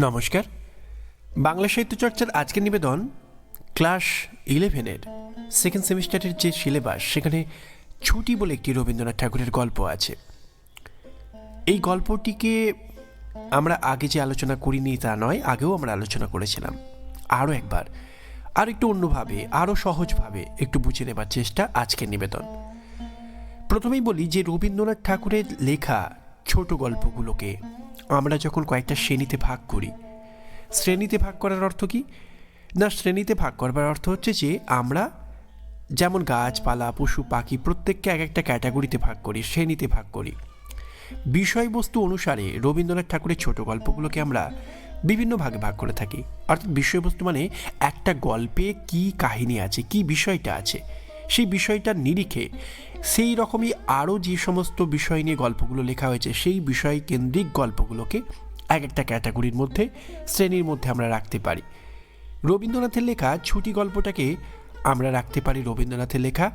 নমস্কার। বাংলা সাহিত্য চর্চার আজকের নিবেদন ক্লাস ইলেভেনের সেকেন্ড সেমিস্টারের যে সিলেবাস সেখানে ছুটি বলে একটি রবীন্দ্রনাথ ঠাকুরের গল্প আছে। এই গল্পটিকে আমরা আগে যে আলোচনা করিনি তা নয়, আগেও আমরা আলোচনা করেছিলাম। আরও একবার, আর একটু অন্যভাবে, আরও সহজভাবে একটু বুঝে নেবার চেষ্টা আজকের নিবেদন। প্রথমেই বলি যে রবীন্দ্রনাথ ঠাকুরের লেখা ছোট গল্পগুলোকে আমরা যখন কয়েকটা শ্রেণীতে ভাগ করি, শ্রেণীতে ভাগ করার অর্থ কি? না, শ্রেণীতে ভাগ করবার অর্থ হচ্ছে যে, আমরা যেমন গাছপালা, পশু, পাখি প্রত্যেককে এক একটা ক্যাটাগরিতে ভাগ করি, শ্রেণীতে ভাগ করি। বিষয়বস্তু অনুসারে রবীন্দ্রনাথ ঠাকুরের ছোট গল্পগুলোকে আমরা বিভিন্ন ভাগে ভাগ করে থাকি। অর্থাৎ বিষয়বস্তু মানে একটা গল্পে কি কাহিনী আছে, কি বিষয়টা আছে। সেই বিষয়টার নিরিখে সেই রকমই আরও যে সমস্ত বিষয় নিয়ে গল্পগুলো লেখা হয়েছে, সেই বিষয় কেন্দ্রিক গল্পগুলোকে এক একটা ক্যাটাগরির মধ্যে, শ্রেণির মধ্যে আমরা রাখতে পারি। রবীন্দ্রনাথের লেখা, ছুটি গল্পটাকে আমরা রাখতে পারি রবীন্দ্রনাথের লেখা,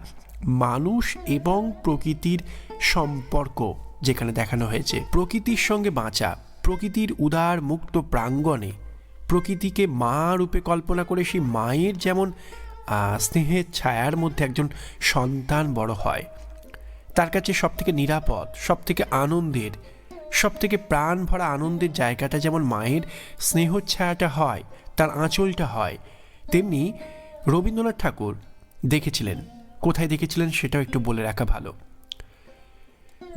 মানুষ এবং প্রকৃতির সম্পর্ক যেখানে দেখানো হয়েছে। প্রকৃতির সঙ্গে বাঁচা, প্রকৃতির উদার মুক্ত প্রাঙ্গণে প্রকৃতিকে মা রূপে কল্পনা করে সেই মায়ের যেমন স্নেহের ছায়ার মধ্যে একজন সন্তান বড় হয়। তার কাছে সব থেকে নিরাপদ সব থেকে আনন্দের সব থেকে প্রাণ ভরা আনন্দের জায়গাটা যেমন মায়ের স্নেহ ছায়াটা হয়, তার আঁচলটা হয়, তেমনি রবীন্দ্রনাথ ঠাকুর দেখেছিলেন। কোথায় দেখেছিলেন সেটাও একটু বলে রাখা ভালো।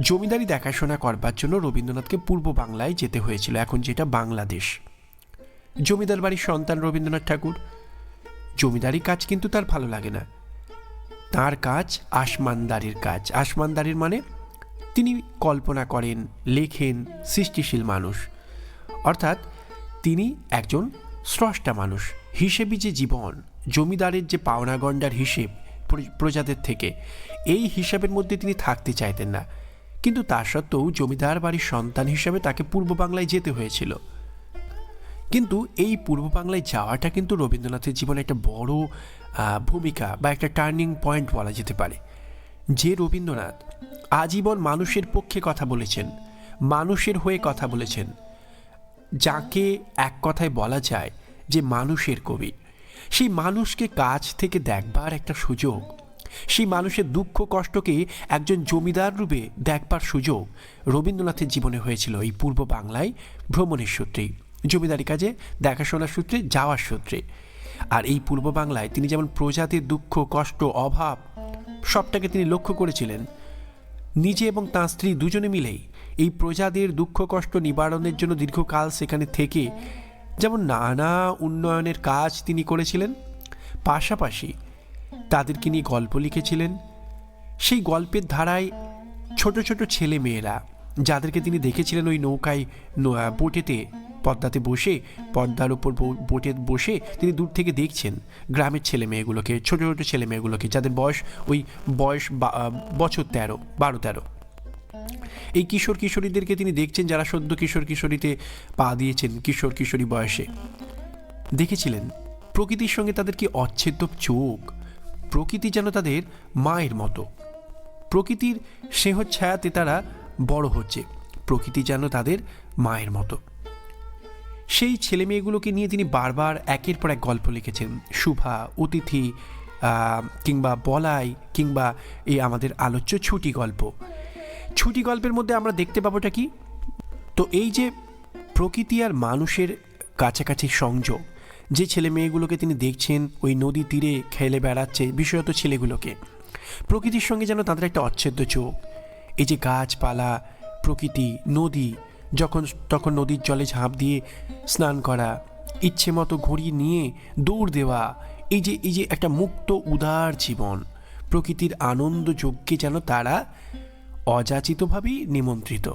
জমিদারি দেখাশোনা করবার জন্য রবীন্দ্রনাথকে পূর্ব বাংলায় যেতে হয়েছিল, এখন যেটা বাংলাদেশ। জমিদার বাড়ির সন্তান রবীন্দ্রনাথ ঠাকুর। জমিদারি কাজ কিন্তু তার ভালো লাগে না। তার কাজ আসমানদারির কাজ। আসমানদারির মানে তিনি কল্পনা করেন, লেখেন, সৃষ্টিশীল মানুষ। অর্থাৎ তিনি একজন স্রষ্টা মানুষ, হিসেবি যে জীবন, জমিদারের যে পাওনা গণ্ডার হিসেব প্রজাদের থেকে, এই হিসাবের মধ্যে তিনি থাকতে চাইতেন না। কিন্তু তা সত্ত্বেও জমিদার বাড়ির সন্তান হিসাবে তাকে পূর্ব বাংলায় যেতে হয়েছিল। কিন্তু এই পূর্ব বাংলায় যাওয়াটা কিন্তু রবীন্দ্রনাথের জীবনে একটা বড় ভূমিকা বা একটা টার্নিং পয়েন্ট বলা যেতে পারে। যে রবীন্দ্রনাথ আজীবন মানুষের পক্ষে কথা বলেছেন, মানুষের হয়ে কথা বলেছেন, যাকে এক কথায় বলা যায় যে মানুষের কবি। সেই মানুষকে কাছ থেকে দেখবার একটা সুযোগ, সেই মানুষের দুঃখ কষ্টকে একজন জমিদার রূপে দেখবার সুযোগ রবীন্দ্রনাথের জীবনে হয়েছিল এই পূর্ব বাংলায় ভ্রমণের সূত্রেই। জমিদারি কাজে, দেখাশোনার সূত্রে, যাওয়ার সূত্রে। আর এই পূর্ব বাংলায় তিনি যেমন প্রজাতির দুঃখ, কষ্ট, অভাব, সবটাকে তিনি লক্ষ্য করেছিলেন। নিজে এবং তাঁর স্ত্রী দুজনে মিলেই এই প্রজাদের দুঃখ, কষ্ট নিবারণের জন্য দীর্ঘকাল সেখানে থেকে যেমন নানা উন্নয়নের কাজ তিনি করেছিলেন, পাশাপাশি তাদেরকে নিয়ে গল্প লিখেছিলেন। সেই গল্পের ধারায় ছোট ছোট ছেলে মেয়েরা যাদেরকে তিনি দেখেছিলেন ওই নৌকায় বোটেতে, পদ্মাতে বসে পর্দার উপর বো- বোটে বসে তিনি দূর থেকে দেখছেন গ্রামের ছেলে মেয়েগুলোকে, ছোট ছোট ছেলে মেয়েগুলোকে, যাদের বয়স ওই বয়স বছর তেরো, বারো, তেরো। এই কিশোর কিশোরীদেরকে তিনি দেখছেন যারা সদ্য কিশোর কিশোরীতে পা দিয়েছেন কিশোর কিশোরী বয়সে। দেখেছিলেন, প্রকৃতির সঙ্গে তাদের কি অচ্ছেদ্য চোখ? প্রকৃতি যেন তাদের মায়ের মতো। প্রকৃতির স্নেহ ছায়াতে তারা বড় হচ্ছে। প্রকৃতি যেন তাদের মায়ের মতো। সেই ছেলে মেয়েগুলোকে নিয়ে তিনি বারবার একের পর এক গল্প লিখেছেন। শুভা, অতিথি কিংবা বলাই, কিংবা এই আমাদের আলোচ্য ছুটি গল্প। ছুটি গল্পের মধ্যে আমরা দেখতে পাবোটা কি? তো এই যে প্রকৃতি আর মানুষের কাছাকাছি সংযোগ, যে ছেলে মেয়েগুলোকে তিনি দেখছেন, ওই নদী তীরে খেলে বেড়াচ্ছে, বিশেষত ছেলেগুলোকে, প্রকৃতির সঙ্গে যেন তাদের একটা অচ্ছেদ্য চোখ এই যে গাছপালা, প্রকৃতি, নদী, যখন, তখন নদীর জলে ঝাঁপ দিয়ে স্নান করা, ইচ্ছে মতো ঘড়ি নিয়ে দৌড় দেওয়া, এই যে এই যে একটা মুক্ত, উদার জীবন, প্রকৃতির আনন্দ যজ্ঞে যেন তারা অযাচিতভাবেই নিমন্ত্রিত।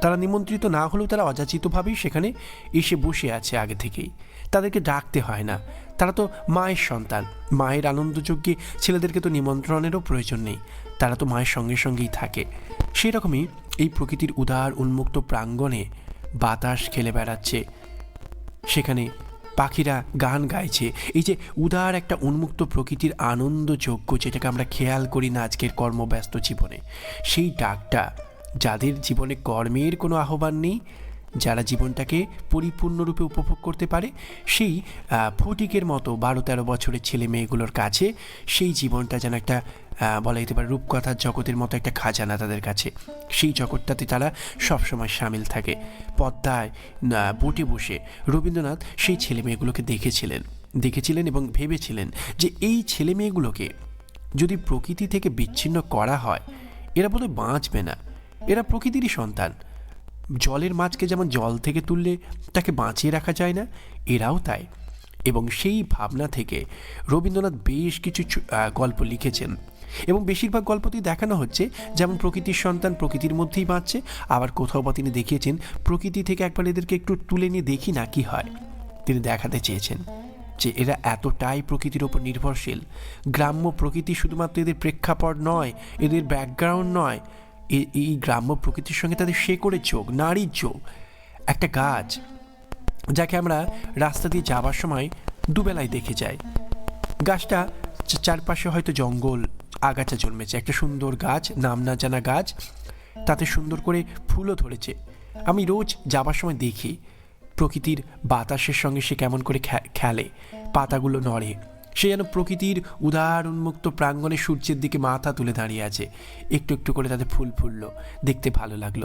তারা নিমন্ত্রিত না হলেও তারা অযাচিতভাবেই সেখানে এসে বসে আছে আগে থেকেই। তাদেরকে ডাকতে হয় না। তারা তো মায়ের সন্তান। মায়ের আনন্দযজ্ঞে ছেলেদেরকে তো নিমন্ত্রণেরও প্রয়োজন নেই। তারা তো মায়ের সঙ্গে সঙ্গেই থাকে। সেই রকমই এই প্রকৃতির উদার উন্মুক্ত প্রাঙ্গণে বাতাস খেলে বেড়াচ্ছে। সেখানে পাখিরা গান গাইছে। এই যে উদার একটা উন্মুক্ত প্রকৃতির আনন্দযোগ্য যেটাকে আমরা খেয়াল করি না আজকের কর্মব্যস্ত জীবনে, সেই ডাকটা যাদের জীবনে কর্মের কোনো আহ্বান নেই, যারা জীবনটাকে পরিপূর্ণরূপে উপভোগ করতে পারে, সেই ফটিকের মতো বারো তেরো বছরের ছেলে মেয়েগুলোর কাছে সেই জীবনটা যেন একটা বলা যেতে পারে রূপকথার জগতের মতো একটা খাজানা তাদের কাছে। সেই জগৎটাতে তারা সবসময় সামিল থাকে। পদ্মায় বোটে বসে রবীন্দ্রনাথ সেই ছেলে মেয়েগুলোকে দেখেছিলেন। দেখেছিলেন এবং ভেবেছিলেন যে এই ছেলে মেয়েগুলোকে যদি প্রকৃতি থেকে বিচ্ছিন্ন করা হয়, এরা বোধহয় বাঁচবে না। এরা প্রকৃতিরই সন্তান। জলের মাছকে যেমন জল থেকে তুললে তাকে বাঁচিয়ে রাখা যায় না, এরাও তাই। এবং সেই ভাবনা থেকে রবীন্দ্রনাথ বেশ কিছু গল্প লিখেছেন। এবং বেশিরভাগ গল্পতেই দেখানো হচ্ছে যেমন প্রকৃতির সন্তান প্রকৃতির মধ্যেই বাঁচছে, আবার কোথাও বা তিনি দেখিয়েছেন প্রকৃতি থেকে একবার এদেরকে একটু তুলে নিয়ে দেখি না কি হয়। তিনি দেখাতে চেয়েছেন যে এরা এতটাই প্রকৃতির ওপর নির্ভরশীল। গ্রাম্য প্রকৃতি শুধুমাত্র এদের প্রেক্ষাপট নয়, এদের ব্যাকগ্রাউন্ড নয় এই গ্রাম্য প্রকৃতির সঙ্গে তাদের শেকড়ের চোখ নারীর চোখ একটা গাছ যাকে আমরা রাস্তা দিয়ে যাবার সময় দুবেলায় দেখে যাই। গাছটা চারপাশে হয়তো জঙ্গল, আগাছা জন্মেছে। একটা সুন্দর গাছ, নাম না জানা গাছ, তাতে সুন্দর করে ফুলও ধরেছে। আমি রোজ যাবার সময় দেখি প্রকৃতির বাতাসের সঙ্গে সে কেমন করে খেলে, পাতাগুলো নড়ে। সে যেন প্রকৃতির উদার উন্মুক্ত প্রাঙ্গণে সূর্যের দিকে মাথা তুলে দাঁড়িয়ে আছে। একটু একটু করে তাতে ফুল ফুললো, দেখতে ভালো লাগল।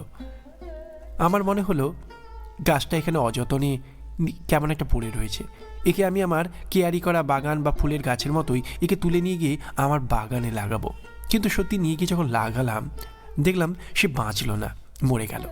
আমার মনে হলো, গাছটা এখানে অযতনে কেমন একটা পড়ে রয়েছে। একে আমি আমার কেয়ারি করা বাগান বা ফুলের গাছের মতোই একে তুলে নিয়ে গিয়ে আমার বাগানে লাগাবো। কিন্তু সত্যি নিয়ে গিয়ে যখন লাগালাম, দেখলাম সে বাঁচলো না, মরে গেল।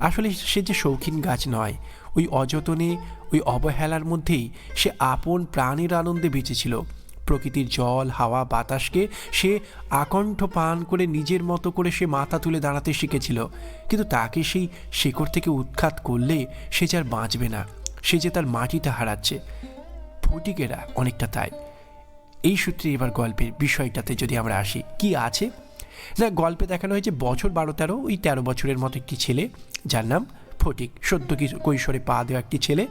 আসলে সে যে শৌখিন গাছ নয় ওই অযতনে, ওই অবহেলার মধ্যেই সে আপন প্রাণের আনন্দে বেঁচেছিল প্রকৃতির জল, হাওয়া, বাতাসকে সে আকণ্ঠ পান করে নিজের মতো করে সে মাথা তুলে দাঁড়াতে শিখেছিল। কিন্তু তাকে সেই শেকড় থেকে উৎখাত করলে সে যে আর বাঁচবে না, সে যে তার মাটিটা হারাচ্ছে। ফুটিকেরা অনেকটা তাই। এই সূত্রে এবার গল্পের বিষয়টাতে যদি আমরা আসি, কি আছে? না, গল্পে দেখানো হয়েছে বছর বারো তেরো, ওই তেরো বছরের মতো একটি ছেলে যার নাম ফটিক সদ্য কিশো- কৈশোরে পা দেওয়া একটি ছেলে,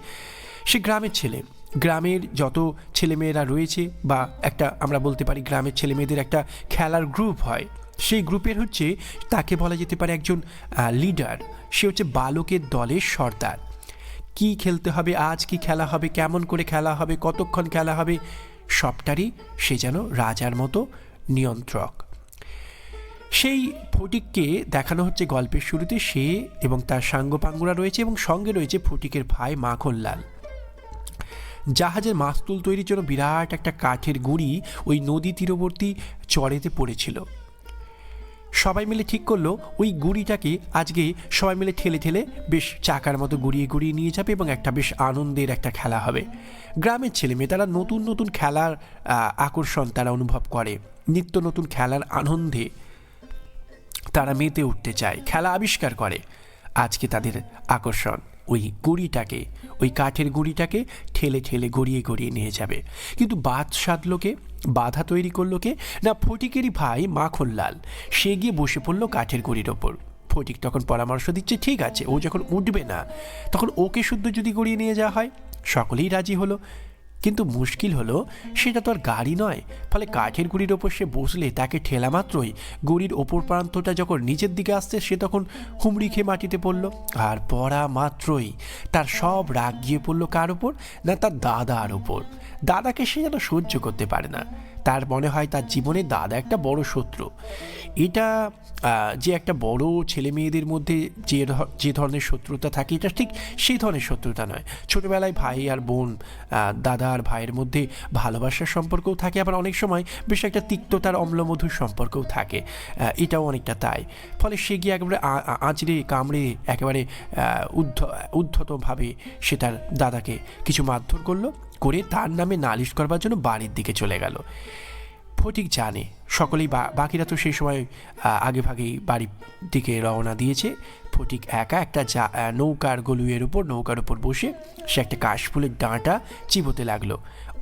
সে গ্রামের ছেলে। গ্রামের যত ছেলেমেয়েরা রয়েছে বা একটা আমরা বলতে পারি গ্রামের ছেলেমেয়েদের একটা খেলার গ্রুপ হয়, সেই গ্রুপের হচ্ছে, তাকে বলা যেতে পারে একজন লিডার সে হচ্ছে বালকের দলের সর্দার। কি খেলতে হবে, আজ কি খেলা হবে, কেমন করে খেলা হবে, কতক্ষণ খেলা হবে, সবটারই সে যেন রাজার মতো নিয়ন্ত্রক। সেই ফটিককে দেখানো হচ্ছে গল্পের শুরুতে সে এবং তার সাঙ্গপাঙ্গুরা রয়েছে এবং সঙ্গে রয়েছে ফটিকের ভাই মাখনলাল জাহাজের মাস্তুল তৈরির জন্য বিরাট একটা কাঠের গুঁড়ি ওই নদী তীরবর্তী চরেতে পড়েছিল। সবাই মিলে ঠিক করল, ওই গুড়িটাকে আজকে সবাই মিলে ঠেলে ঠেলে বেশ চাকার মতো গুড়িয়ে গুড়িয়ে নিয়ে যাবে এবং একটা বেশ আনন্দের একটা খেলা হবে। গ্রামের ছেলে মেয়ে তারা নতুন নতুন খেলার আকর্ষণ তারা অনুভব করে। নিত্য নতুন খেলার আনন্দে তারা মেতে উঠতে চায়, খেলা আবিষ্কার করে। আজকে তাদের আকর্ষণ, ওই গুড়িটাকে, ওই কাঠের গুড়িটাকে ঠেলে ঠেলে গড়িয়ে গড়িয়ে নিয়ে যাবে। কিন্তু বাদ সাধলোকে বাধা তৈরি করল কে? না, ফটিকেরই ভাই মাখনলাল, সে গিয়ে বসে পড়ল কাঠের গুড়ির ওপর। ফটিক তখন পরামর্শ দিচ্ছে, ঠিক আছে, ও যখন উঠবে না, তখন ওকে শুদ্ধ যদি গড়িয়ে নিয়ে যাওয়া হয়? সকলেই রাজি হলো। কিন্তু মুশকিল হলো, সেটা তো আর গাড়ি নয়। ফলে কাঠের গুড়ির ওপর সে বসলে তাকে ঠেলা মাত্রই। গুড়ির ওপর প্রান্তটা যখন নিচের দিকে আসছে, সে তখন হুমড়ি খেয়ে মাটিতে পড়ল। আর পড়া মাত্রই। তার সব রাগ গিয়ে পড়ল কার ওপর? না তার দাদার ওপর। দাদাকে সে যেন সহ্য করতে পারে না। তার মনে হয় তার জীবনে দাদা একটা বড় শত্রু। এটা যে একটা বড় ছেলে মেয়েদের মধ্যে যে যে ধরনের শত্রুতা থাকে, এটা ঠিক সেই ধরনের শত্রুতা নয়। ছোটবেলায় ভাই আর বোন দাদা আর ভাইয়ের মধ্যে ভালোবাসার সম্পর্কও থাকে, আবার অনেক সময় বেশ একটা তিক্ততার অম্লমধুর সম্পর্কও থাকে এটাও অনেকটা তাই। ফলে সে গিয়ে একেবারে আঁচড়ে কামড়ে একেবারে উদ্ধ, উদ্ধতভাবে সে তার দাদাকে কিছু মারধর করল। করে তার নামে নালিশ করবার জন্য বাড়ির দিকে চলে গেল। ফটিক জানে, সকলেই বাকিরা তো সেই সময় আগে ভাগেই বাড়ির দিকে রওনা দিয়েছে। ফটিক একা একটা যা নৌকার গলুয়ের উপর, নৌকার উপর বসে সে একটা কাশফুলের ডাঁটা চিবোতে লাগল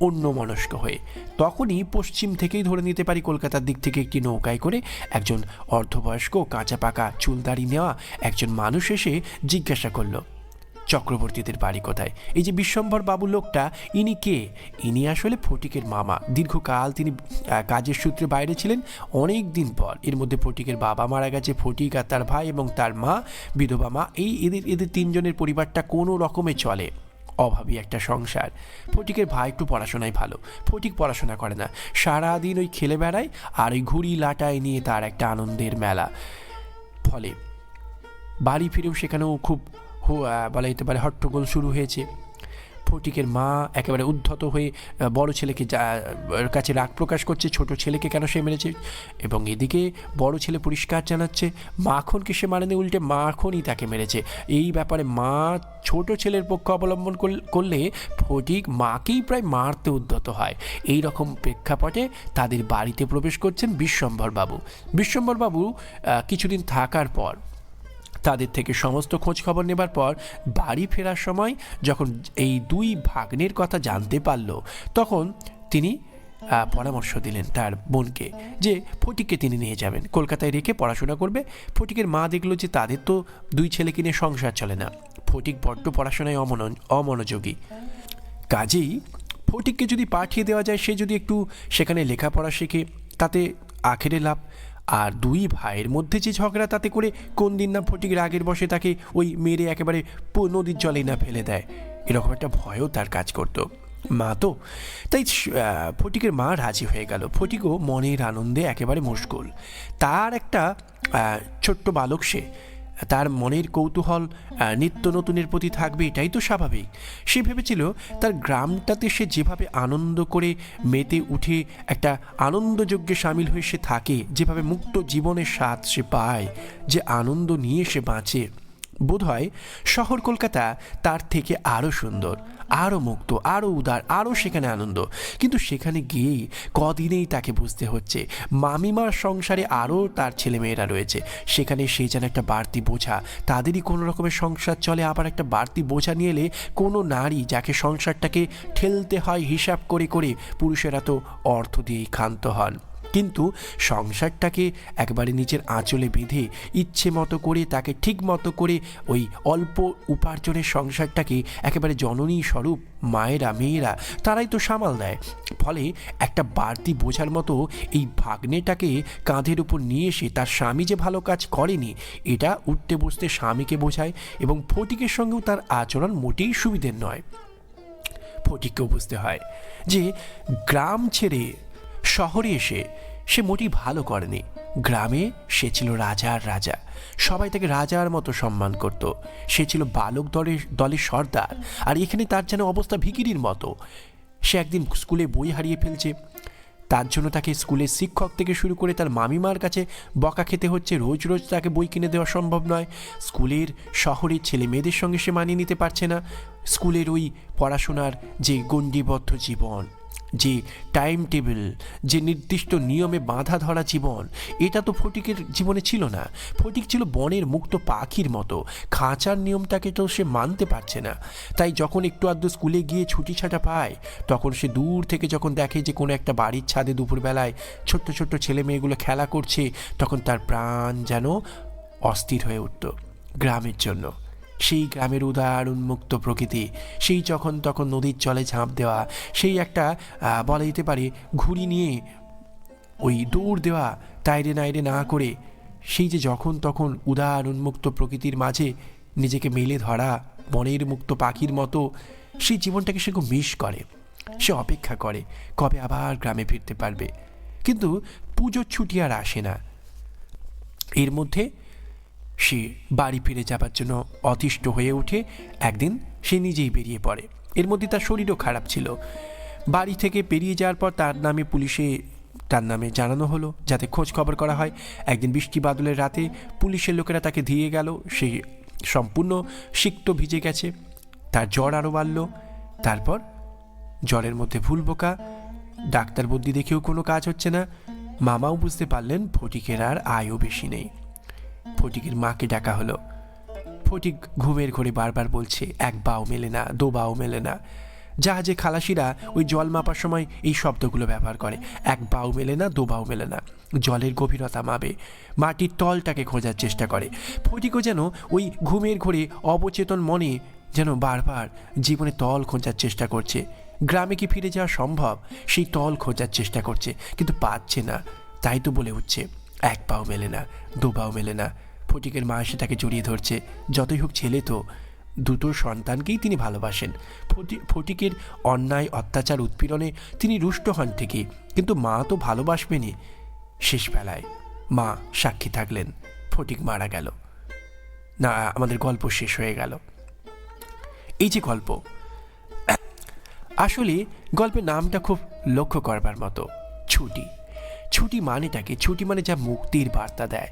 অন্য মনস্ক হয়ে। তখনই পশ্চিম থেকেই ধরে নিতে পারি কলকাতার দিক থেকে একটি নৌকায় করে একজন অর্ধবয়স্ক কাঁচা পাকা চুলদাড়ি নেওয়া একজন মানুষ এসে জিজ্ঞাসা করল চক্রবর্তীদের বাড়ি কোথায়? এই যে বিশ্বম্বর বাবু লোকটা, ইনি কে? ইনি আসলে ফটিকের মামা। দীর্ঘকাল তিনি কাজের সূত্রে বাইরে ছিলেন। অনেক দিন পর এর মধ্যে ফটিকের বাবা মারা গেছে, ফটিক আর তার ভাই এবং তার মা, বিধবা মা। এই এদের এদের তিনজনের পরিবারটা কোনো রকমে চলে। অভাবী একটা সংসার। ফটিকের ভাই একটু পড়াশোনায় ভালো। ফটিক পড়াশোনা করে না। সারাদিন ওই খেলে বেড়ায় আর ওই ঘুড়ি লাটায় নিয়ে তার একটা আনন্দের মেলা। ফলে বাড়ি ফিরেও সেখানেও খুব বলা যেতে পারে হট্টগোল শুরু হয়েছে। ফটিকের মা একেবারে উদ্ধত হয়ে বড় ছেলেকে যা- কাছে রাগ প্রকাশ করছে, ছোট ছেলেকে কেন সে মেরেছে? এবং এদিকে বড় ছেলে পরিষ্কার জানাচ্ছে মাখনকে সে মারেনি, উল্টে মাখনই তাকে মেরেছে। এই ব্যাপারে মা ছোট ছেলের পক্ষ অবলম্বন করল- ফটিক মাকেই প্রায় মারতে উদ্ধত হয়। এই রকম প্রেক্ষাপটে তাদের বাড়িতে প্রবেশ করছেন বিশ্বম্ভর বাবু বিশ্বম্ভর বাবু কিছুদিন থাকার পর তাদের থেকে সমস্ত খোঁজ খবর নেবার পর বাড়ি ফেরার সময় যখন এই দুই ভাগ্নের কথা জানতে পারল, তখন তিনি পরামর্শ দিলেন তার বোনকে যে ফটিককে তিনি নিয়ে যাবেন। কলকাতায় রেখে পড়াশোনা করবে। ফটিকের মা দেখল যে তাদের তো দুই ছেলে কিনে সংসার চলে না। ফটিক বড্ড পড়াশোনায় অমন অমনোযোগী। কাজেই ফটিককে যদি পাঠিয়ে দেওয়া যায়, সে যদি একটু সেখানে লেখাপড়া শেখে, তাতে আখেরে লাভ। আর দুই ভাইয়ের মধ্যে যে ঝগড়া, তাতে করে কোন দিন না ফটিক রাগের বসে তাকে ওই মেরে একেবারে নদীর জলেই না ফেলে দেয়। এরকম একটা ভয়ও তার কাজ করতো। মা তো, তাই ফটিকের মা রাজি হয়ে গেল। ফটিকও মনের আনন্দে একেবারে মুশকুল। তার একটা ছোট্ট বালক সে তার মনের কৌতূহল নিত্য নতুনের প্রতি থাকবে, এটাই তো স্বাভাবিক। সে ভেবেছিল তার গ্রামটাতে সে যেভাবে আনন্দ করে মেতে উঠে একটা আনন্দযজ্ঞে সামিল হয়ে সে থাকে, যেভাবে মুক্ত জীবনের স্বাদ সে পায়, যে আনন্দ নিয়ে সে বাঁচে। বোধহয় শহর কলকাতা তার থেকে আরও সুন্দর। আরও মুক্ত আরও উদার আরও সেখানে আনন্দ। কিন্তু সেখানে গিয়েই কদিনেই তাকে বুঝতে হচ্ছে, মামিমার সংসারে আরও তার ছেলেমেয়েরা রয়েছে। সেখানে সে যেন একটা বাড়তি বোঝা, তাদেরই কোনো রকমের সংসার চলে, আবার একটা বাড়তি বোঝা নিয়ে এলে কোনো নারী যাকে সংসারটাকে ঠেলতে হয় হিসাব করে করে পুরুষেরা তো অর্থ দিয়েই ক্ষান্ত হন। কিন্তু সংসারটাকে একবারে নিজের আঁচলে বেঁধে ইচ্ছে মতো করে তাকে ঠিক মতো করে ওই অল্প উপার্জনের সংসারটাকে একেবারে জননী স্বরূপ, মায়েরা, মেয়েরা, তারাই তো সামাল দেয়। ফলে একটা বাড়তি বোঝার মতো এই ভাগ্নেটাকে কাঁধের উপর নিয়ে এসে তার স্বামী যে ভালো কাজ করেনি, এটা উঠতে বসতে স্বামীকে বোঝায় এবং ফটিকের সঙ্গেও তার আচরণ মোটেই সুবিধের নয়। ফটিককেও বুঝতে হয় যে গ্রাম ছেড়ে শহরে এসে সে মোটেই ভালো করেনি। গ্রামে সে ছিল রাজার রাজা। সবাই তাকে রাজার মতো সম্মান করত। সে ছিল বালক দলের দলের সর্দার। আর এখানে তার যেন অবস্থা ভিকিরির মতো। সে একদিন স্কুলে বই হারিয়ে ফেলছে। তার জন্য তাকে স্কুলের শিক্ষক থেকে শুরু করে তার মামিমার কাছে বকা খেতে হচ্ছে। রোজ রোজ তাকে বই কিনে দেওয়া সম্ভব নয়। স্কুলের শহরের ছেলে মেয়েদের সঙ্গে সে মানিয়ে নিতে পারছে না। স্কুলের ওই পড়াশোনার যে গণ্ডিবদ্ধ জীবন। যে টাইম টেবিল যে নির্দিষ্ট নিয়মে বাঁধা ধরা জীবন, এটা তো ফটিকের জীবনে ছিল না। ফটিক ছিল বনের মুক্ত পাখির মতো। খাঁচার নিয়মটাকে তো সে মানতে পারছে না। তাই যখন একটু আধটু স্কুলে গিয়ে ছুটি ছাটা পায়, তখন সে দূর থেকে যখন দেখে যে কোনো একটা বাড়ির ছাদে দুপুরবেলায় ছোট্ট ছোট্ট ছেলে মেয়েগুলো খেলা করছে, তখন তার প্রাণ যেন অস্থির হয়ে উঠত গ্রামের জন্য। সেই গ্রামের উদার উন্মুক্ত প্রকৃতি, সেই যখন তখন নদীর জলে ঝাঁপ দেওয়া, সেই একটা বলা যেতে পারে, ঘুড়ি নিয়ে ওই দৌড় দেওয়া, তাইরে নাইরে না করে, সেই যে যখন তখন উদার উন্মুক্ত প্রকৃতির মাঝে নিজেকে মেলে ধরা, বনের মুক্ত পাখির মতো সেই জীবনটাকে সে খুব মিস করে। সে অপেক্ষা করে, কবে আবার গ্রামে ফিরতে পারবে। কিন্তু পুজোর ছুটি আর আসে না। এর মধ্যে সে বাড়ি ফিরে যাবার জন্য অতিষ্ঠ হয়ে ওঠে একদিন সে নিজেই বেরিয়ে পড়ে। এর মধ্যে তার শরীরও খারাপ ছিল। বাড়ি থেকে পেরিয়ে যাওয়ার পর তার নামে পুলিশে, তার নামে জানানো হলো যাতে খোঁজ খবর করা হয়। একদিন বৃষ্টি বাদলের রাতে পুলিশের লোকেরা তাকে দিয়ে গেল। সে সম্পূর্ণ সিক্ত ভিজে গেছে। তার জ্বর আরও বাড়ল। তারপর জ্বরের মধ্যে ভুল বোকা, ডাক্তার বুদ্ধি দেখেও কোনো কাজ হচ্ছে না। মামাও বুঝতে পারলেন ফটিকের আর আয়ও বেশি নেই। ফটিকের মাকে ডাকা হলো। ফটিক ঘুমের ঘরে বারবার বলছে, এক বাও মেলে না, দো বাও মেলে না। জাহাজে খালাসিরা ওই জল মাপার সময় এই শব্দগুলো ব্যবহার করে, এক বাও মেলে না, দো বাও মেলে না। জলের গভীরতা মাপে, মাটির তলটাকে খোঁজার চেষ্টা করে। ফটিকও যেন ওই ঘুমের ঘরে অবচেতন মনে যেন বারবার জীবনে তল খোঁজার চেষ্টা করছে। গ্রামে কি ফিরে যাওয়া সম্ভব? সেই তল খোঁজার চেষ্টা করছে, কিন্তু পাচ্ছে না, তাই তো বলে উঠছে। এক পাও মেলে না, দু পাও মেলে না। ফটিকের মা এসে তাকে জড়িয়ে ধরছে। যতই হোক ছেলে তো, দুটো সন্তানকেই তিনি ভালোবাসেন। ফটি- ফটিকের অন্যায়, অত্যাচার, উৎপীড়নে তিনি রুষ্ট হন ঠিকই, কিন্তু মা তো ভালোবাসবেনই। শেষ বেলায় মা সাক্ষী থাকলেন, ফটিক মারা গেল। না, আমাদের গল্প শেষ হয়ে গেল। এই যে গল্প, আসলে গল্পের নামটা খুব লক্ষ্য করবার মতো, ছুটি। ছুটি মানেটাকে, ছুটি মানে যা মুক্তির বার্তা দেয়।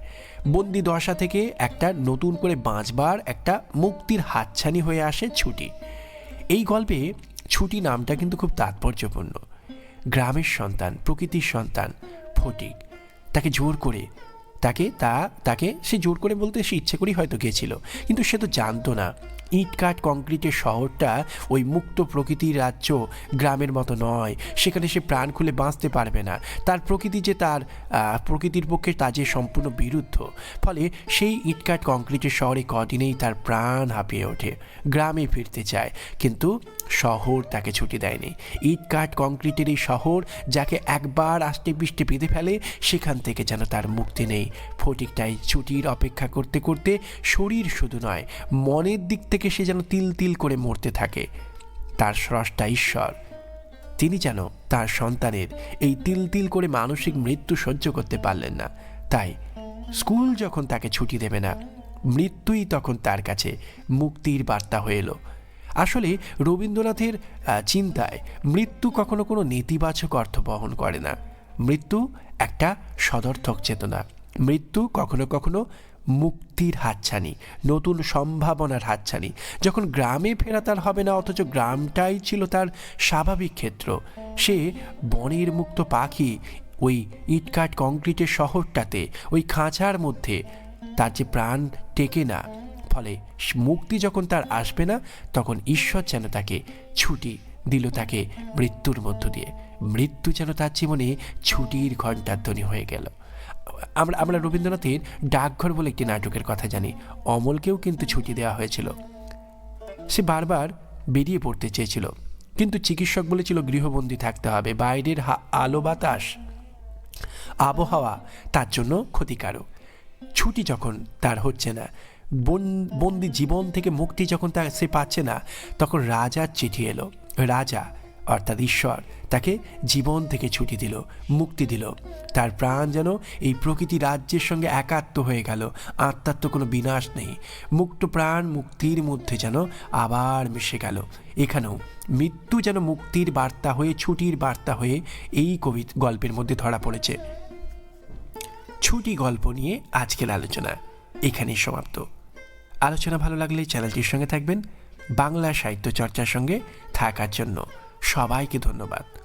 বন্দি দশা থেকে একটা নতুন করে বাঁচবার একটা মুক্তির হাতছানি হয়ে আসে ছুটি। এই গল্পে ছুটি নামটা কিন্তু খুব তাৎপর্যপূর্ণ। গ্রামের সন্তান, প্রকৃতির সন্তান, ফটিক। তাকে জোর করে, তাকে তা, তাকে সে জোর করে বলতে সে ইচ্ছে করেই হয়তো গিয়েছিল কিন্তু সে তো জানতো না ইট কাঠ কংক্রিটের শহরটা ওই মুক্ত প্রকৃতির রাজ্য গ্রামের মতো নয়। সেখানে সে প্রাণ খুলে বাঁচতে পারবে না। তার প্রকৃতি যে তার প্রকৃতির পক্ষে তা যে সম্পূর্ণ বিরুদ্ধ। ফলে সেই ইটকাট কংক্রিটের শহরে কদিনেই তার প্রাণ হাঁপিয়ে ওঠে। গ্রামে ফিরতে চায়। কিন্তু শহর তাকে ছুটি দেয়নি। ইটকাট কংক্রিটের এই শহর যাকে একবার আষ্টে পৃষ্ঠে বেঁধে ফেলে, সেখান থেকে যেন তার মুক্তি নেই। ফটিকটাই ছুটির অপেক্ষা করতে করতে শরীর শুধু নয়, মনের দিক থেকে সে যেন তিল তিল করে মরতে থাকে। তার স্রষ্টা ঈশ্বর। তিনি যেন তার সন্তানের এই তিল তিল করে মানসিক মৃত্যু সহ্য করতে পারলেন না। তাই স্কুল যখন তাকে ছুটি দেবে না, মৃত্যুই তখন তার কাছে মুক্তির বার্তা হয়ে এলো। আসলে রবীন্দ্রনাথের চিন্তায় মৃত্যু কখনো কোনো নেতিবাচক অর্থ বহন করে না। মৃত্যু একটা সদর্থক চেতনা। মৃত্যু কখনো কখনো মুক্তির হাতছানি, নতুন সম্ভাবনার হাতছানি। যখন গ্রামে ফেরা তার হবে না, অথচ গ্রামটাই ছিল তার স্বাভাবিক ক্ষেত্র। সে বনের মুক্ত পাখি, ওই ইটকাট কংক্রিটের শহরটাতে, ওই খাঁচার মধ্যে তার যে প্রাণ টেকে না। ফলে মুক্তি যখন তার আসবে না, তখন ঈশ্বর যেন তাকে ছুটি দিল তাকে মৃত্যুর মধ্য দিয়ে। মৃত্যু যেন তার জীবনে ছুটির ঘণ্টার ধ্বনি হয়ে গেল। আমরা আমরা রবীন্দ্রনাথের ডাকঘর বলে একটি নাটকের কথা জানি। অমলকেও কিন্তু ছুটি দেওয়া হয়েছিল। সে বারবার বেরিয়ে পড়তে চেয়েছিল। কিন্তু চিকিৎসক বলেছিল গৃহবন্দী থাকতে হবে, বাইরের আলো বাতাস, আবহাওয়া তার জন্য ক্ষতিকারক। ছুটি যখন তার হচ্ছে না, বন- বন্দি জীবন থেকে মুক্তি যখন তার সে পাচ্ছে না, তখন রাজার চিঠি এলো। রাজা অর্থাৎ ঈশ্বর তাকে জীবন থেকে ছুটি দিল, মুক্তি দিল। তার প্রাণ যেন এই প্রকৃতি রাজ্যের সঙ্গে একাত্ম হয়ে গেল। আত্মার তো কোনো বিনাশ নেই। মুক্ত প্রাণ মুক্তির মধ্যে যেন আবার মিশে গেল। এখানেও মৃত্যু যেন মুক্তির বার্তা হয়ে, ছুটির বার্তা হয়ে এই কবি গল্পের মধ্যে ধরা পড়েছে। ছুটি গল্প নিয়ে আজকের আলোচনা এখানেই সমাপ্ত। আলোচনা ভালো লাগলে চ্যানেলটির সঙ্গে থাকবেন। বাংলা সাহিত্য চর্চার সঙ্গে থাকার জন্য। সবাইকে ধন্যবাদ।